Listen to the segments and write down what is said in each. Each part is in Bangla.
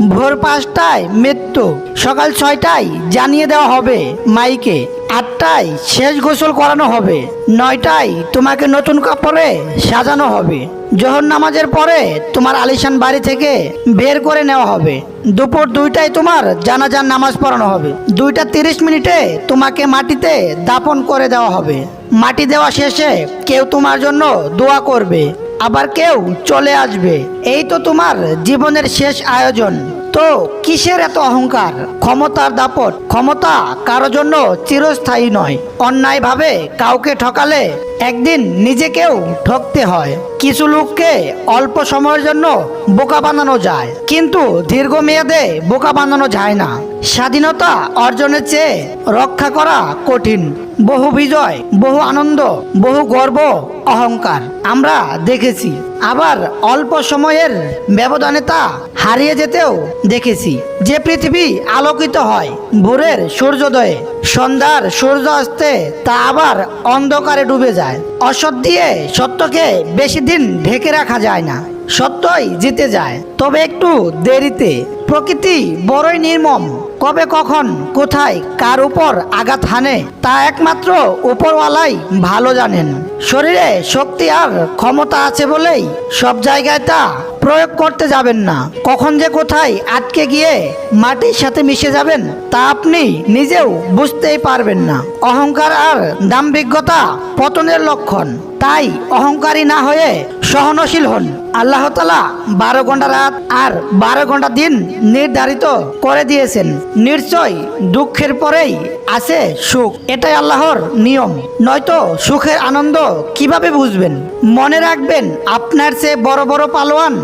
ভোর পাঁচটায় মৃত্যু। সকাল ছয়টায় জানিয়ে দেওয়া হবে মাইকে। আটটায় শেষ গোসল করানো হবে। নয়টায় তোমাকে নতুন কাপড়ে সাজানো হবে। জোহর নামাজের পরে তোমার আলিশান বাড়ি থেকে বের করে নেওয়া হবে। দুপুর দুইটায় তোমার জানাজার নামাজ পড়ানো হবে। দুইটা তিরিশ মিনিটে তোমাকে মাটিতে দাপন করে দেওয়া হবে। মাটি দেওয়া শেষে কেউ তোমার জন্য দোয়া করবে। আবার কেউ চলে আসবে। এই তো তোমার জীবনের শেষ আয়োজন। তো কিসের এত অহংকার? ক্ষমতার দাপট। ক্ষমতা কারও জন্য চিরস্থায়ী নয়। অন্যায়ভাবে কাউকে ঠকালে একদিন নিজেকেও ঠকতে হয়। কিছু লোককে অল্প সময়ের জন্য বোকা বানানো যায়। কিন্তু দীর্ঘমেয়াদে বোকা বানানো যায় না। স্বাধীনতা অর্জনের চেয়ে রক্ষা করা কঠিন। বহু বিজয়, বহু আনন্দ, বহু গর্ব, অহংকার আমরা দেখেছি। আবার অল্প সময়ের ব্যবধানে তা হারিয়ে যেতেও দেখেছি। যে পৃথিবী আলোকিত হয় ভোরের সূর্যোদয়ে, সন্ধ্যার সূর্য আসতে তা আবার অন্ধকারে ডুবে যায়। অসৎ দিয়ে সত্যকে বেশি দিন ঢেকে রাখা যায় না, সত্যই জিতে যায়। তবে একটু দেরিতে। প্রকৃতি বড়ই নির্মম। কবে কখন কোথায় কার উপর আঘাত হানে, তা একমাত্র উপরওয়ালাই ভালো জানেন। শরীরে শক্তি আর ক্ষমতা আছে বলেই সব জায়গায় তা প্রয়োগ করতে যাবেন না। কখন যে কোথায় আটকে গিয়ে মাটির সাথে মিশে যাবেন, তা আপনি নিজেও বুঝতেই পারবেন না। অহংকার আর দাম্ভিকতা পতনের লক্ষণ। তাই অহংকারী না হয়ে সহনশীল হন। আল্লাহ তালা বারো ঘণ্টা রাত আর বারো ঘণ্টা দিন নির্ধারিত করে দিয়েছেন। নিশ্চয় দুঃখের পরেই আছে সুখ। এটাই আল্লাহর নিয়ম। নয়তো সুখের আনন্দ কীভাবে বুঝবেন? মনে রাখবেন, আপনার চেয়ে বড় বড় পালোয়ান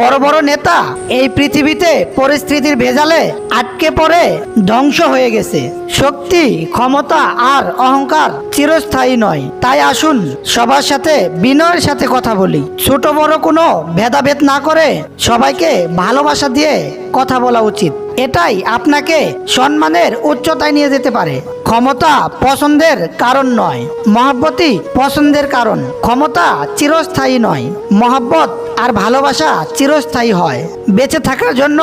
বড় বড় নেতা এই পৃথিবীতে পরিস্থিতির ভেজালে আটকে পড়ে ধ্বংস হয়ে গেছে। শক্তি, ক্ষমতা আর অহংকার চিরস্থায়ী নয়। তাই আসুন সবার সাথে বিনয়ের সাথে কথা বলি। ছোট বড় কোনো ভেদাভেদ না করে সবাইকে ভালোবাসা দিয়ে কথা বলা উচিত। এটাই আপনাকে সম্মানের উচ্চতায় নিয়ে যেতে পারে। ক্ষমতা পছন্দের কারণ নয়, মহাব্বতই পছন্দের কারণ। ক্ষমতা চিরস্থায়ী নয়, মহাব্বত আর ভালোবাসা চিরস্থায়ী হয়। বেঁচে থাকার জন্য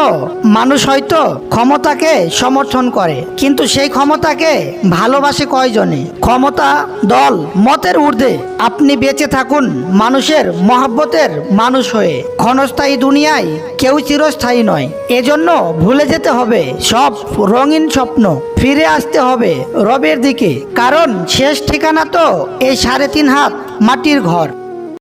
মানুষ হয়তো ক্ষমতাকে সমর্থন করে, কিন্তু সেই ক্ষমতাকে ভালোবাসে কয়জনে ক্ষমতা, দল, মতের ঊর্ধ্বে আপনি বেঁচে থাকুন মানুষের মহাব্বতের মানুষ হয়ে। ক্ষণস্থায়ী দুনিয়ায় কেউ চিরস্থায়ী নয়। এজন্য ভুলে যেতে হবে সব রঙিন স্বপ্ন। ফিরে আসতে হবে রবের দিকে, কারণ শেষ ঠিকানা তো এই সাড়ে তিন হাত মাটির ঘর।